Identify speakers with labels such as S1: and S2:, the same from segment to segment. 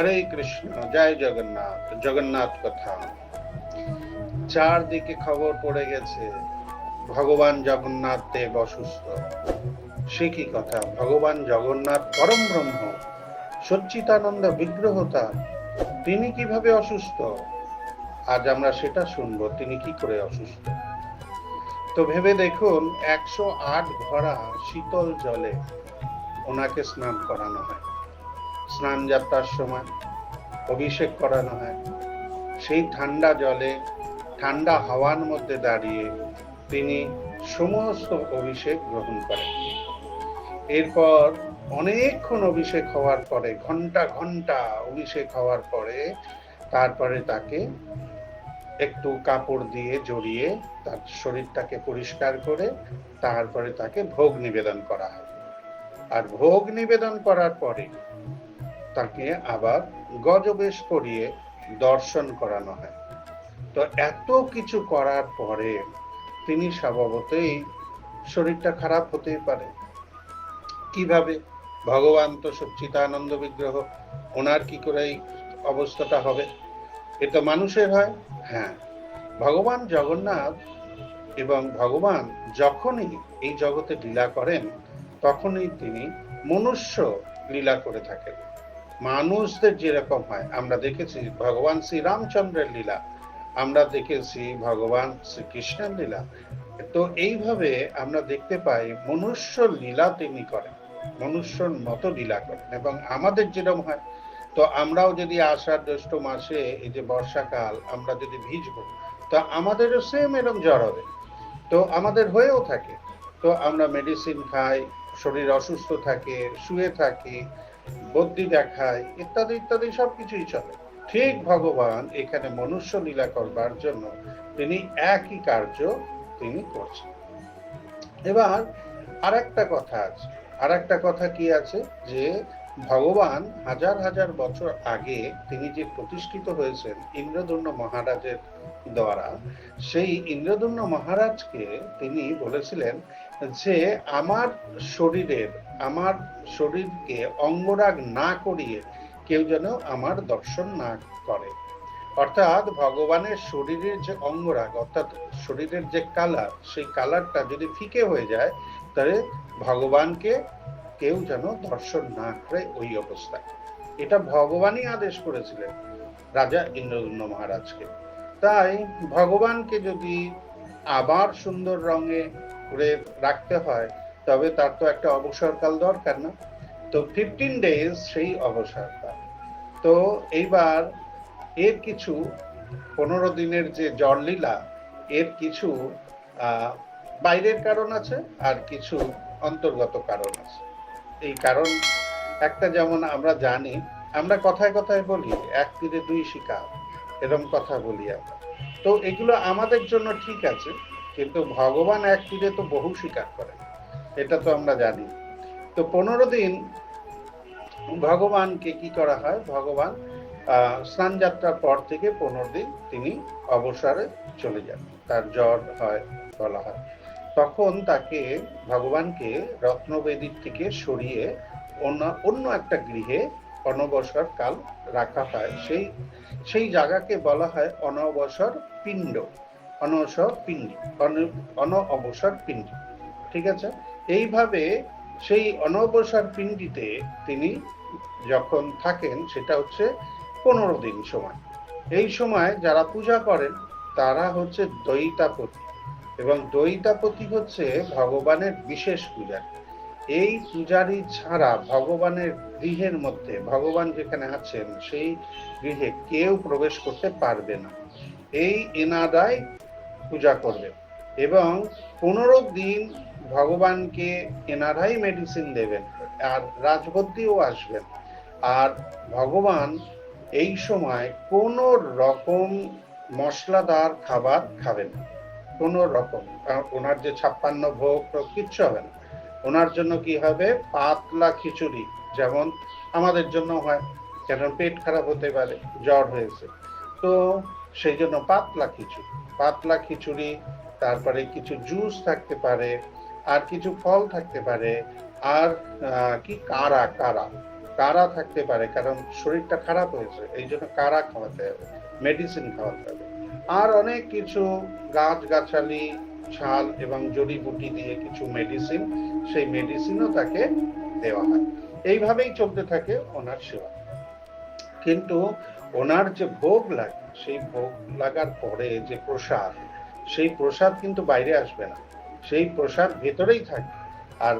S1: হরে কৃষ্ণ জয় জগন্নাথ জগন্নাথ কথা চারদিকে খবর পড়ে গেছে ভগবান জগন্নাথ দেব অসুস্থ সে কি কথা ভগবান জগন্নাথ পরম ব্রহ্ম সচ্চিতানন্দ বিগ্রহতা তিনি কিভাবে অসুস্থ আজ আমরা সেটা শুনবো তিনি কি করে অসুস্থ তো ভেবে দেখুন একশো আট ঘোড়া শীতল জলে ওনাকে স্নান করানো হয় স্নান যাত্রার সময় অভিষেক করানো হয় সেই ঠান্ডা জলে ঠান্ডা হাওয়ার মধ্যে দাঁড়িয়ে তিনি সমস্ত অভিষেক গ্রহণ করেন এরপর অনেকক্ষণ অভিষেক হওয়ার পরে ঘন্টা ঘন্টা অভিষেক হওয়ার পরে তারপরে তাকে একটু কাপড় দিয়ে জড়িয়ে তার শরীরটাকে পরিষ্কার করে তারপরে তাকে ভোগ নিবেদন করা হয় আর ভোগ নিবেদন করার পরে তাকে আবার গজবেশ করিয়ে দর্শন করানো হয় তো এত কিছু করার পরে তিনি স্বভাবতই শরীরটা খারাপ হতেই পারে কিভাবে ভগবান তো সচ্চিতানন্দ বিগ্রহ ওনার কি করে এই অবস্থাটা হবে এ তো মানুষের হয় হ্যাঁ ভগবান জগন্নাথ এবং ভগবান যখনই এই জগতে লীলা করেন তখনই তিনি মনুষ্য লীলা করে থাকেন মানুষদের যেরকম হয় আমরা দেখেছি ভগবান শ্রী রামচন্দ্রের লীলা আমরা দেখেছি ভগবান শ্রীকৃষ্ণের লীলা তো এইভাবে আমরা দেখতে পাই মনুষ্য লীলা তিনি করেন মনুষ্যর মতো লীলা করেন এবং আমাদের যেরকম হয় তো আমরাও যদি আষাঢ় জ্যৈষ্ঠ মাসে এই যে বর্ষাকাল আমরা যদি ভিজব তো আমাদেরও সেম এরকম জ্বর হবে তো আমাদের হয়েও থাকে তো আমরা মেডিসিন খাই শরীর অসুস্থ থাকে শুয়ে থাকি বদ্যি দেখায় ইত্যাদি ইত্যাদি সব কিছুই চলে ঠিক ভগবান এখানে মনুষ্য লীলা করবার জন্য তিনি একই কার্য তিনি করছেন এবার আর একটা কথা আছে আর একটা কথা কি আছে যে ভগবান হাজার হাজার বছর আগে তিনি যে প্রতিষ্ঠিত হয়েছেন ইন্দ্রদুর্ণ মহারাজের দ্বারা সেই ইন্দ্রদুর্ণ মহারাজকে তিনি বলেছিলেন যে আমার শরীরের আমার শরীরকে অঙ্গরাগ না করিয়ে কেউ যেন আমার দর্শন না করে অর্থাৎ ভগবানের শরীরের যে অঙ্গরাগ অর্থাৎ শরীরের যে কালার সেই কালারটা যদি ফিকে হয়ে যায় তাহলে ভগবানকে কেউ যেন ধর্ষণ না করে ওই অবস্থায় এটা ভগবানই আদেশ করেছিলেন রাজা ইন্দ্রগুণ্য মহারাজকে তাই ভগবানকে যদি আবার সুন্দর রঙে ঘুরে রাখতে হয় তবে তার তো একটা অবসরকাল দরকার না তো ফিফটিন ডেজ সেই অবসরকাল তো এইবার এর কিছু পনেরো দিনের যে জললীলা এর কিছু বাইরের কারণ আছে আর কিছু অন্তর্গত কারণ আছে এই কারণ একটা যেমন আমরা জানি আমরা কথায় কথায় বলি এক তীরে দুই শিকার এরকম কথা বলি আমরা তো এগুলো আমাদের জন্য ঠিক আছে কিন্তু ভগবান এক তীরে তো বহু শিকার করে এটা তো আমরা জানি তো পনেরো দিন ভগবানকে কি করা হয় ভগবান স্নান যাত্রার পর থেকে পনেরো দিন তিনি অবসরে চলে যান তার জ্বর হয় বলা হয় তখন তাকে ভগবানকে রত্নবেদীর থেকে সরিয়ে অন্য অন্য একটা গৃহে অনবসর কাল রাখা হয় সেই সেই জায়গাকে বলা হয় অনবসর পিণ্ড অনবসর পিণ্ড অন অবসর পিণ্ড ঠিক আছে এইভাবে সেই অনবসর পিণ্ডিতে তিনি যখন থাকেন সেটা হচ্ছে পনেরো দিন সময় এই সময় যারা পূজা করেন তারা হচ্ছে দয়িতাপতি এবং দৈতাপতি হচ্ছে ভগবানের বিশেষ পূজারী এই পূজারি ছাড়া ভগবানের গৃহের মধ্যে ভগবান যেখানে আছেন সেই গৃহে কেউ প্রবেশ করতে পারবে না এই এনাদায় পূজা করবে এবং পনেরো দিন ভগবানকে এনারাই মেডিসিন দেবেন আর রাজবদ্ধিও আসবেন আর ভগবান এই সময় কোনো রকম মশলাদার খাবার খাবেন না কোনো রকম কারণ ওনার যে ছাপ্পান্ন ভোগ কিচ্ছু হবে না ওনার জন্য কি হবে পাতলা খিচুড়ি যেমন আমাদের জন্য হয় কেন পেট খারাপ হতে পারে জ্বর হয়েছে তো সেই জন্য পাতলা খিচুড়ি পাতলা খিচুড়ি তারপরে কিছু জুস থাকতে পারে আর কিছু ফল থাকতে পারে আর কি কারা কারা কারা থাকতে পারে কারণ শরীরটা খারাপ হয়েছে এই জন্য কারা খাওয়াতে হবে মেডিসিন খাওয়াতে হবে আর অনেক কিছু গাছগাছালি ছাল এবং জড়িবুটি দিয়ে কিছু মেডিসিন সেই মেডিসিনও তাকে দেওয়া হয় এইভাবেই চলতে থাকে ওনার সেবা কিন্তু ওনার যে ভোগ লাগে সেই ভোগ লাগার পরে যে প্রসাদ সেই প্রসাদ কিন্তু বাইরে আসবে না সেই প্রসাদ ভেতরেই থাকে আর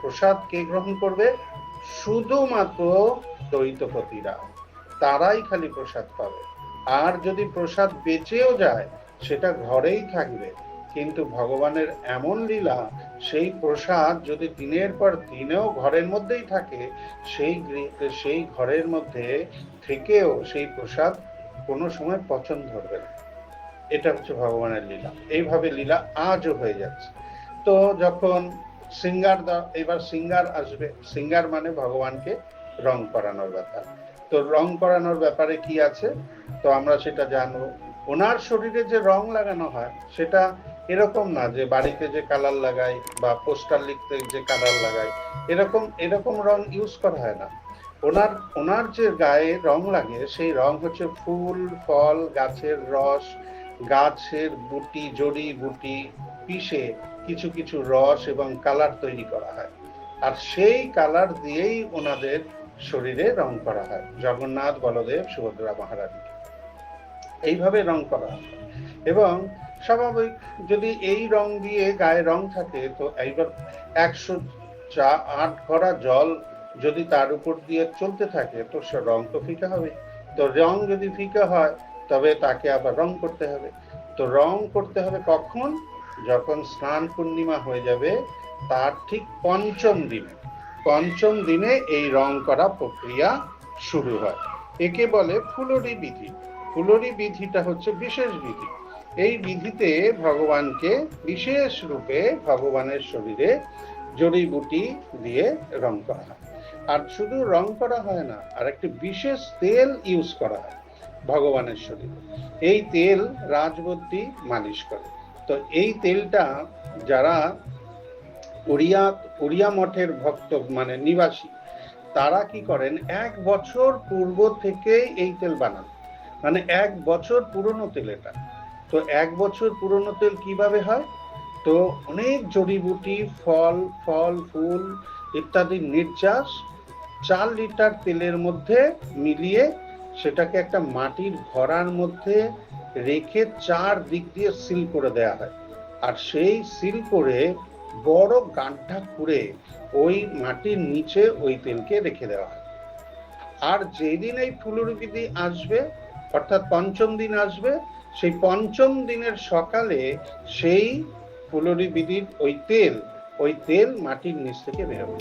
S1: প্রসাদ কে গ্রহণ করবে শুধুমাত্র দ্বৈতপতিরা তারাই খালি প্রসাদ পাবে আর যদি প্রসাদ বেঁচেও যায় সেটা ঘরেই থাকবে কিন্তু ভগবানের এমন লীলা সেই প্রসাদ যদি দিনের পর দিনেও ঘরের মধ্যেই থাকে সেই সেই ঘরের মধ্যে থেকেও সেই প্রসাদ কোনো সময় পচন ধরবে না এটা হচ্ছে ভগবানের লীলা এইভাবে লীলা আজও হয়ে যাচ্ছে তো যখন সিঙ্গার এবার সিঙ্গার আসবে সিঙ্গার মানে ভগবানকে রং করানোর ব্যাপার তো রং করানোর ব্যাপারে কি আছে তো আমরা সেটা জানবো ওনার শরীরে যে রং লাগানো হয় সেটা এরকম না যে বাড়িতে যে কালার লাগাই বা পোস্টার লিখতে যে কালার লাগাই এরকম এরকম রং ইউজ করা হয় না ওনার ওনার যে গায়ে রং লাগে সেই রং হচ্ছে ফুল ফল গাছের রস গাছের বুটি জড়ি বুটি পিষে কিছু কিছু রস এবং কালার তৈরি করা হয় আর সেই কালার দিয়েই ওনাদের শরীরে রং করা হয় জগন্নাথ বলদেব সুভদ্রা মহারানী এইভাবে রং করা এবং স্বাভাবিক যদি এই রং দিয়ে গায়ে রং থাকে তো এইবার একশো চা আট ঘরা জল যদি তার উপর দিয়ে চলতে থাকে তো সে রং তো ফিকা হবে তো রং যদি ফিকা হয় তবে তাকে আবার রং করতে হবে তো রং করতে হবে কখন যখন স্নান পূর্ণিমা হয়ে যাবে তার ঠিক পঞ্চম দিনে পঞ্চম দিনে এই রং করা প্রক্রিয়া শুরু হয় একে বলে ফুলরি বিধি ফুলরি বিধিটা হচ্ছে বিশেষ বিধি এই বিধিতে ভগবানকে বিশেষ রূপে ভগবানের শরীরে জড়িবুটি দিয়ে রং করা হয় আর শুধু রং করা হয় না আর একটি বিশেষ তেল ইউজ করা হয় ভগবানের শরীরে এই তেল রাজবদ্ধি মালিশ করে তো এই তেলটা যারা উড়িয়া উড়িয়া মঠের ভক্ত মানে নিবাসী তারা কি করেন এক বছর পূর্ব থেকেই এই তেল বানান মানে এক বছর পুরনো তেল এটা তো এক বছর পুরনো তেল কিভাবে হয় তো অনেক জড়িবুটি ফল ফল ফুল ইত্যাদি নির্যাস চার লিটার তেলের মধ্যে মিলিয়ে সেটাকে একটা মাটির ঘরার মধ্যে রেখে চার দিক দিয়ে সিল করে দেয়া হয় আর সেই সিল করে বড় গাড্ডা খুঁড়ে ওই মাটির নিচে ওই তেলকে রেখে দেওয়া হয় আর যেদিন এই ফুলুর বিধি আসবে অর্থাৎ পঞ্চম দিন আসবে সেই পঞ্চম দিনের সকালে সেই ফুলরি বিধির ওই তেল ওই তেল মাটির নিচ থেকে বেরোবে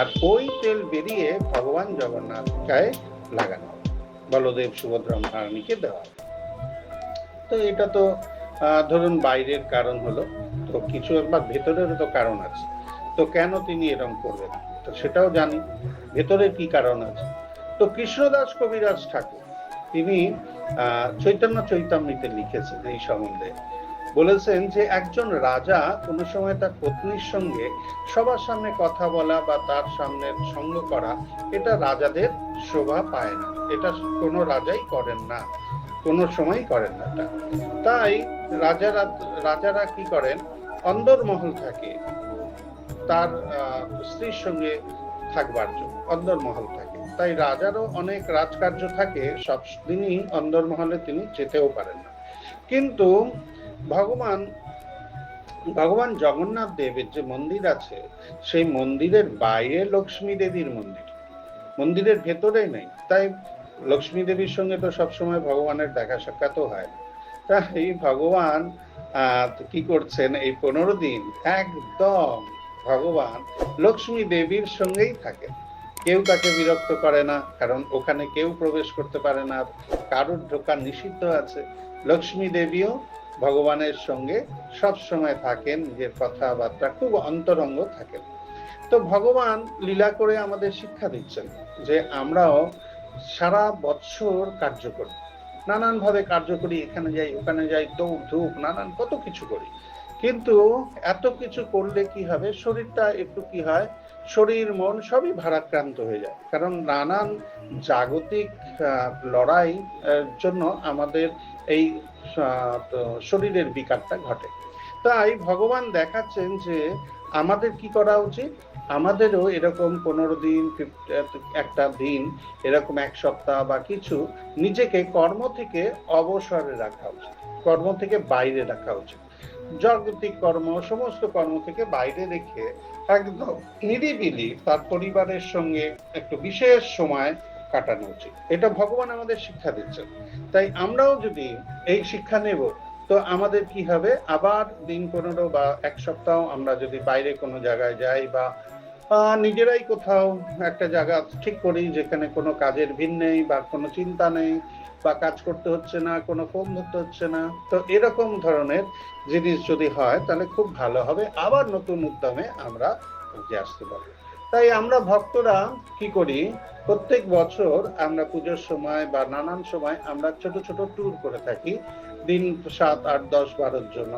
S1: আর ওই তেল বেরিয়ে ভগবান জগন্নাথ গায়ে লাগানো বলদেব সুভদ্রা মহারণীকে দেওয়া তো এটা তো ধরুন বাইরের কারণ হলো তো কিছু একবার ভেতরেরও তো কারণ আছে তো কেন তিনি এরকম করবেন তো সেটাও জানি ভেতরে কি কারণ আছে তো কৃষ্ণদাস কবিরাজ ঠাকুর তিনি চৈতন্য চৈতামৃতে লিখেছেন এই সম্বন্ধে বলেছেন যে একজন রাজা কোন সময় তার পত্নীর সঙ্গে সবার সামনে কথা বলা বা তার সামনে সঙ্গ করা এটা রাজাদের শোভা পায় না এটা কোনো রাজাই করেন না কোনো সময় করেন না তাই রাজারা রাজারা কি করেন অন্দরমহল থাকে তার স্ত্রীর সঙ্গে থাকবার জন্য অন্দরমহল থাকে তাই রাজারও অনেক রাজকার্য থাকে সবদিনই অন্দরমহলে তিনি যেতেও পারেন না কিন্তু ভগবান ভগবান জগন্নাথ দেবের যে মন্দির আছে সেই মন্দিরের বাইরে লক্ষ্মী দেবীর মন্দির মন্দিরের ভেতরেই নেই তাই লক্ষ্মী দেবীর সঙ্গে তো সবসময় ভগবানের দেখা সাক্ষাৎও হয় তাই ভগবান কি করছেন এই পনেরো দিন একদম ভগবান লক্ষ্মী দেবীর সঙ্গেই থাকেন কেউ তাকে বিরক্ত করে না কারণ ওখানে কেউ প্রবেশ করতে পারে না কারোর ঢোকা নিষিদ্ধ আছে লক্ষ্মী দেবীও ভগবানের সঙ্গে সব সময় থাকেন নিজের কথাবার্তা খুব অন্তরঙ্গ থাকেন তো ভগবান লীলা করে আমাদের শিক্ষা দিচ্ছেন যে আমরাও সারা বৎসর কার্য করি নানানভাবে কার্য করি এখানে যাই ওখানে যাই দৌড় ধূপ নানান কত কিছু করি কিন্তু এত কিছু করলে কি হবে শরীরটা একটু কি হয় শরীর মন সবই ভারাক্রান্ত হয়ে যায় কারণ নানান জাগতিক লড়াই জন্য আমাদের এই শরীরের বিকারটা ঘটে তাই ভগবান দেখাচ্ছেন যে আমাদের কি করা উচিত আমাদেরও এরকম পনেরো দিন একটা দিন এরকম এক সপ্তাহ বা কিছু নিজেকে কর্ম থেকে অবসরে রাখা উচিত কর্ম থেকে বাইরে রাখা উচিত জাগতিক কর্ম সমস্ত কর্ম থেকে বাইরে রেখে একদম নিরিবিলি তার পরিবারের সঙ্গে একটু বিশেষ সময় কাটানো উচিত এটা ভগবান আমাদের শিক্ষা দিচ্ছেন তাই আমরাও যদি এই শিক্ষা নেব তো আমাদের কি হবে আবার দিন পনেরো বা এক সপ্তাহ আমরা যদি বাইরে কোনো জায়গায় যাই বা নিজেরাই কোথাও একটা জায়গা ঠিক করি যেখানে কোনো কাজের ভিন নেই বা কোনো চিন্তা নেই বা কাজ করতে হচ্ছে না কোনো ফোন ধরতে হচ্ছে না তো এরকম ধরনের জিনিস যদি হয় তাহলে খুব ভালো হবে আবার নতুন উদ্যমে আমরা উঠে আসতে পারবো তাই আমরা ভক্তরা কি করি প্রত্যেক বছর আমরা পুজোর সময় বা নানান সময় আমরা ছোট ছোট ট্যুর করে থাকি দিন সাত আট দশ বারোর জন্য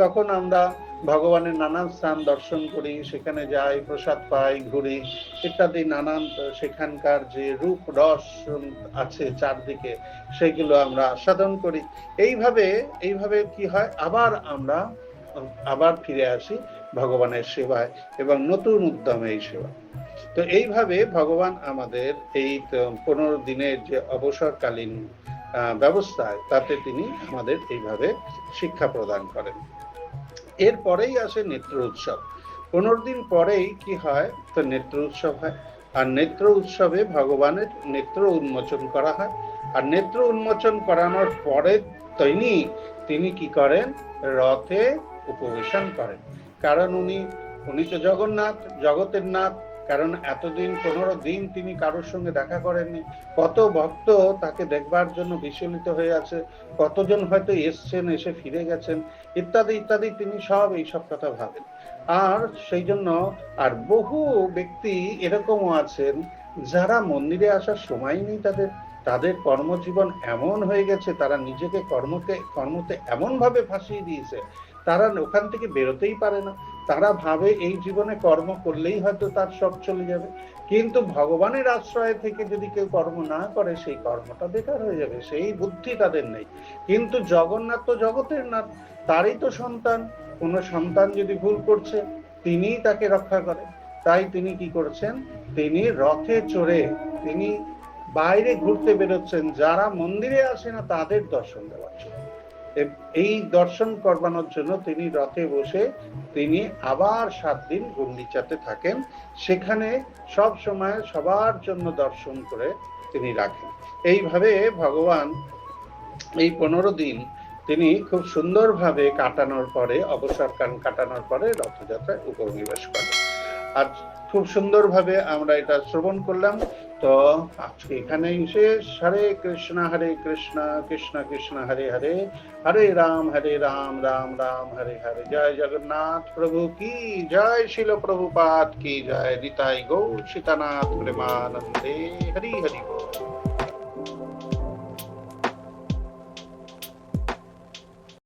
S1: তখন আমরা ভগবানের নানান স্থান দর্শন করি সেখানে যাই প্রসাদ পাই ঘুরি ইত্যাদি নানান সেখানকার যে রূপ রস আছে চারদিকে সেগুলো আমরা আস্বাদন করি এইভাবে এইভাবে কি হয় আবার আমরা আবার ফিরে আসি ভগবানের সেবায় এবং নতুন উদ্যমে এই সেবা তো এইভাবে ভগবান আমাদের এই পনেরো দিনের যে অবসরকালীন ব্যবস্থায় তাতে তিনি আমাদের এইভাবে শিক্ষা প্রদান করেন এরপরেই আসে নেত্র উৎসব পনেরো দিন পরেই কি হয় তো নেত্র উৎসব হয় আর নেত্র উৎসবে ভগবানের নেত্র উন্মোচন করা হয় আর নেত্র উন্মোচন করানোর পরে তিনি তিনি কি করেন রথে উপবেশন করেন কারণ উনি উনি তো জগন্নাথ জগতের নাথ কারণ এতদিন পনেরো দিন তিনি কারোর সঙ্গে দেখা করেননি কত ভক্ত তাকে দেখবার জন্য বিচলিত হয়ে আছে কতজন হয়তো এসছেন এসে ফিরে গেছেন ইত্যাদি ইত্যাদি তিনি সব এইসব কথা ভাবেন আর সেই জন্য আর বহু ব্যক্তি এরকমও আছেন যারা মন্দিরে আসার সময় নেই তাদের তাদের কর্মজীবন এমন হয়ে গেছে তারা নিজেকে কর্মকে কর্মতে এমনভাবে ফাঁসিয়ে দিয়েছে তারা ওখান থেকে বেরোতেই পারে না তারা ভাবে এই জীবনে কর্ম করলেই হয়তো তার সব চলে যাবে কিন্তু ভগবানের আশ্রয় থেকে যদি কেউ কর্ম না করে সেই কর্মটা বেকার হয়ে যাবে সেই বুদ্ধি তাদের নেই কিন্তু জগন্নাথ তো জগতের নাথ তারই তো সন্তান কোনো সন্তান যদি ভুল করছে তিনিই তাকে রক্ষা করেন তাই তিনি কি করছেন তিনি রথে চড়ে তিনি বাইরে ঘুরতে বেরোচ্ছেন যারা মন্দিরে আসে না তাদের দর্শন দেওয়ার জন্য এই দর্শন করবানোর জন্য তিনি রথে বসে তিনি আবার সাত দিন গুন্ডিচাতে থাকেন সেখানে সব সময় সবার জন্য দর্শন করে তিনি রাখেন এইভাবে ভগবান এই পনেরো দিন তিনি খুব সুন্দরভাবে কাটানোর পরে অবসর কান কাটানোর পরে রথযাত্রায় উপনিবেশ করেন আর খুব সুন্দর ভাবে আমরা এটা শ্রবণ করলাম তো আজকে এখানেই শেষ হরে কৃষ্ণ হরে কৃষ্ণ কৃষ্ণ কৃষ্ণ হরে হরে হরে রাম হরে রাম রাম রাম হরে হরে জয় জগন্নাথ প্রভু কি জয় শিল প্রভুপাত কি জয় নিতাই গৌ সীতানাথ প্রেমানন্দে হরি হরি গৌ